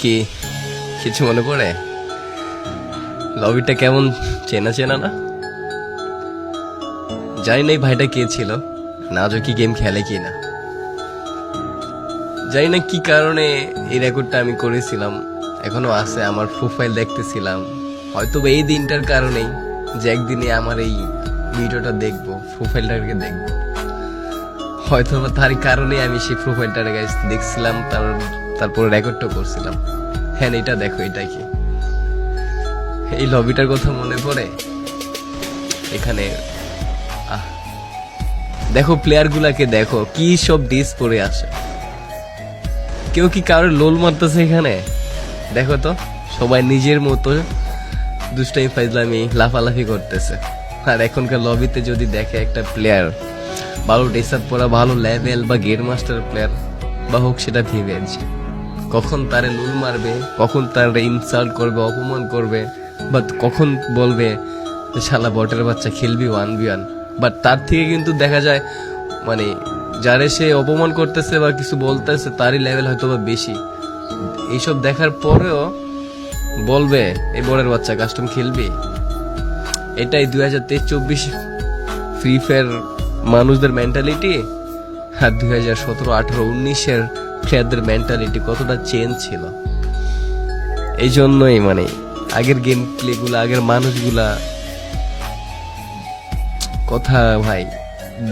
কি কিছু মনে পড়ে? লবিটা কেমন চেনা চেনা না? জানি না ভাইটা কে ছিল, না কি গেম খেলে কি না। জানি না কি কারণে এই রেকর্ডটা আমি করেছিলাম, এখনও আছে, আমার প্রোফাইল দেখতেছিলাম। হয়তো এই দিনটার কারণেই যে একদিনে আমার এই ভিডিওটা দেখব প্রোফাইলটাকে দেখব। হয়তো তার কারণে আমি সেই প্রোফাইলটা দেখছিলাম তার তারপর রেকর্ডটা করছিলাম। হ্যাঁ এটা দেখো, এটা কি? এই লবিটার কথা মনে পড়ে? এখানে দেখো প্লেয়ার গুলাকে দেখো, কি সব ডিস পরে আসে কেউ কি কারোর লোল মারতেছে এখানে? দেখো তো, সবাই নিজের মতো দুষ্টাই ফাইজলামি, লাফালাফি করতেছে। আর এখনকার লবিতে যদি দেখে একটা প্লেয়ার, ভালো ড্রেস আপ পরা ভালো লেভেল বা গেট মাস্টার প্লেয়ার, বা হোক, সেটা ভিভেজ কখন তারে লুল মারবে, কখন তার ইনসাল্ট করবে, অপমান করবে বা কখন বলবে শালা বটের বাচ্চা খেলবি ওয়ান বি ওয়ান বাট তার থেকে কিন্তু দেখা যায় মানে যারে সে অপমান করতেছে বা কিছু বলতেছে, তারই লেভেল হয়তো বা বেশি। এইসব দেখার পরেও বলবে, এই বড়ের বাচ্চা কাস্টম খেলবি? এটাই দুই হাজার তেইশ চব্বিশ ফ্রি ফায়ার মানুষদের মেন্টালিটি আর দুই হাজার সতেরো আঠারো উনিশের প্লেয়ারদের মেন্টালিটি কতটা চেঞ্জ ছিল? এই জন্যই মানে আগের গেম প্লে গুলা, আগের মানুষগুলা কথা ভাই,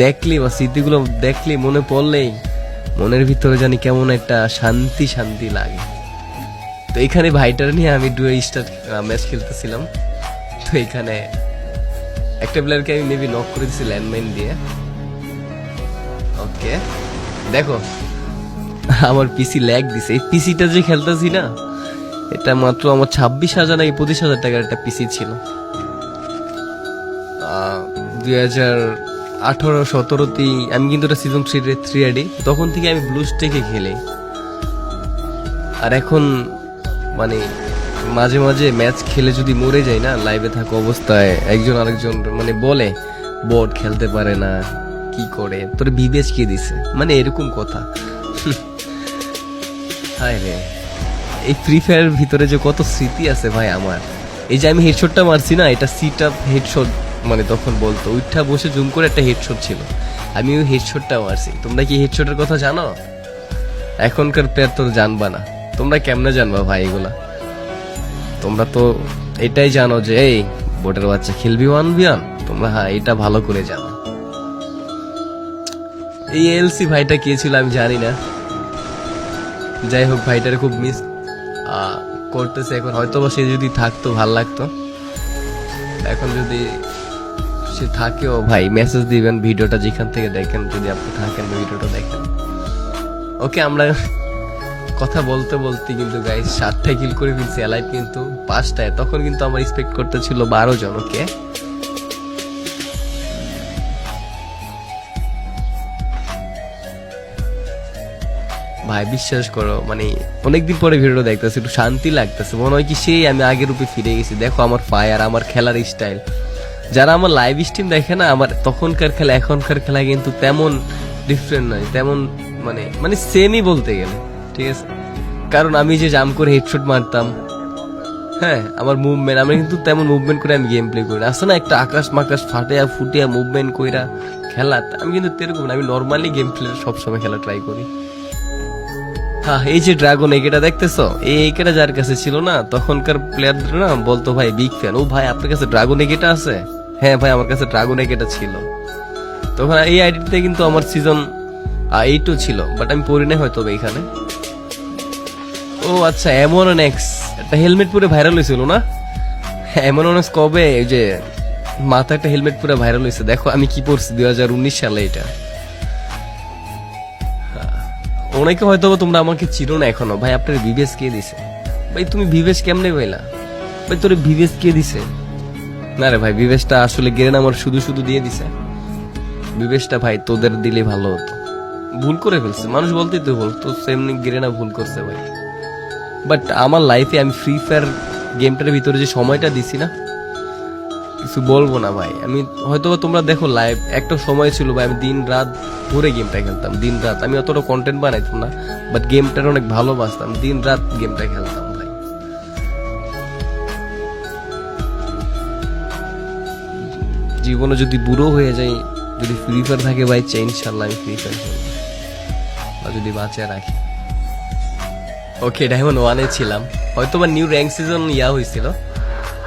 দেখলে বা স্মৃতিগুলো দেখলে মনে পড়লেই মনের ভিতরে জানি কেমন একটা শান্তি শান্তি লাগে। তো এখানে ভাইটার নিয়ে আমি ডুয়ে স্টার ম্যাচ খেলতেছিলাম। তো এখানে একটা প্লেয়ারকে আমি মেবি নক করে দিছি ল্যান্ডমাইন দিয়ে। ওকে দেখো আমার পিসি ল্যাগ দিছে। এই পিসিটা যে খেলতেছি না, এটা মাত্র আমার ছাব্বিশ হাজার নাকি পঁচিশ হাজার টাকার একটা পিসি ছিল। দুই হাজার আঠারো সতেরোতেই আমি কিন্তু এটা সিজন থ্রি থ্রি আডি তখন থেকে আমি ব্লুজ টেকে খেলি। আর এখন মানে মাঝে মাঝে ম্যাচ খেলে যদি মরে যায় না লাইভে থাকা অবস্থায় একজন আরেকজন মানে বলে বট খেলতে পারে না, কি করে? তোর বিবেচ কে দিছে। মানে এরকম কথা। হায় রে এই ফ্রি ফায়ারের ভিতরে যে কত স্মৃতি আছে ভাই আমার। এই যে আমি হেডশটটা মারছি না, এটা সিট আপ হেডশট মানে তখন বলতো। উঠা বসে জুম করে একটা হেডশট ছিল। আমি ওই হেডশটটা মারছি। তোমরা কি হেডশটের কথা জানো? এখনকার প্লেয়ার তো জানবা না। তোমরা কেমনে জানবা ভাই এগুলা? তোমরা তো এটাই জানো যে, এই, বোটের বাচ্চা খেলবি ওয়ান বিয়ান তোমরা হ্যাঁ এটা ভালো করে জানো। এই এলসি ভাইটা কে ছিল আমি জানি না। যাই হোক, ভাইটার খুব মিস করতেছে এখন। হয়তো বা সে যদি থাকতো, ভালো লাগতো। এখন যদি সে থাকেও, ভাই মেসেজ দিবেন, ভিডিওটা যেখান থেকে দেখেন, যদি আপনি থাকেন, ভিডিওটা দেখেন। ওকে, আমরা কথা বলতে বলতে কিন্তু গাই সাতটা কিল করে ফেলছি অ্যালাইভ কিন্তু পাঁচটায়। তখন কিন্তু আমার এক্সপেক্ট করতে ছিল বারো জন ওকে ভাই, বিশ্বাস করো মানে অনেকদিন পরে ভিডিওটা দেখতেছি, একটু শান্তি লাগতেছে। মনে হয় কি সেই আমি আগের রূপে ফিরে গেছি। দেখো আমার ফায়ার আমার খেলার স্টাইল যারা আমার লাইভ স্ট্রিম দেখে না, আমার তখনকার খেলা, এখনকার খেলা কিন্তু তেমন ডিফারেন্ট নয়, তেমন মানে মানে সেমই বলতে গেলে, ঠিক আছে? কারণ আমি যে জাম করে হেডশট মারতাম হ্যাঁ আমার মুভমেন্ট আমি কিন্তু তেমন মুভমেন্ট করে আমি গেম প্লে করি না। আসলে না একটা আকাশ মাকাশ ফাটিয়া ফুটিয়া মুভমেন্ট কইরা খেলা, আমি কিন্তু তেরকম না, আমি নর্মালি গেম প্লে সবসময় খেলা ট্রাই করি। হ্যাঁ এই যে ড্রাগন একেটা দেখতেছো? এই একেটা যার কাছে ছিল না, তখনকার প্লেয়ারদের না বলতো, ভাই বিগ ফ্যান ও ভাই, আপনার কাছে ড্রাগন একেটা আছে? হ্যাঁ ভাই, আমার কাছে ড্রাগন একেটা ছিল। তখন এই আইডিতে কিন্তু আমার সিজন এইটও ছিল বাট আমি পড়ি না হয়তো বা এখানে। ও আচ্ছা এমন এক্স একটা হেলমেট পরে ভাইরাল হয়েছিল না? এমন অনেক কবে? যে মাথা একটা হেলমেট পরে ভাইরাল হয়েছে। দেখো, আমি কি পড়ছি, দুই হাজার উনিশ সালে এটা। অনেকে হয়তো তোমরা আমাকে চিনো না এখনও। ভাই, আপনার বিবেশ কে দিছে? ভাই, তুমি বিবেস কেমনে পাইলা ভাই, তোর বিবেশ কে দিছে? না রে ভাই বিবেশটা আসলে গেরেন আমার শুধু শুধু দিয়ে দিছে। বিবেশটা ভাই, তোদের দিলে ভালো হতো। ভুল করে ফেলছে। মানুষ বলতেই তো ভুল তো সেমনি গেরেনা ভুল করছে ভাই। বাট আমার লাইফে আমি ফ্রি ফায়ার গেমটার ভিতরে যে সময়টা দিছি না কিছু বলব না ভাই। আমি হয়তো তোমরা দেখো লাইভ একটা সময় ছিল ভাই আমি দিন রাত ভরে গেমটা খেলতাম, দিন রাত। আমি অতটা কন্টেন্ট বানাইতাম না বাট গেমটার অনেক ভালোবাসতাম, দিন রাত গেমটা খেলতাম ভাই। জীবনে যদি বুড়ো হয়ে যাই, যদি ফ্রি ফায়ার থাকে ভাই, চাই ইনশাল্লাহ আমি ফ্রি ফায়ার বা যদি বাঁচিয়ে রাখি। ওকে ডায়মন্ড ওয়ানে ছিলাম। হয়তো বা নিউ র্যাঙ্ক সিজন ইয়া হয়েছিল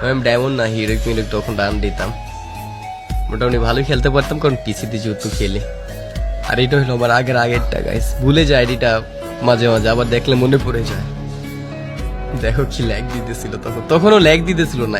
আমি ডায়মন্ড না, হিরো মিরো তখন রান দিতাম। মোটামুটি ভালোই খেলতে পারতাম, কারণ পিসিতে যেহেতু খেলে। আর এটা হলো আমার আগের আগেরটা গাইস ভুলে যায় আইডিটা মাঝে মাঝে, আবার দেখলে মনে পড়ে যায়। দেখো কি ল্যাগ দিতেছিল তখন। তখনও ল্যাগ দিতেছিল না।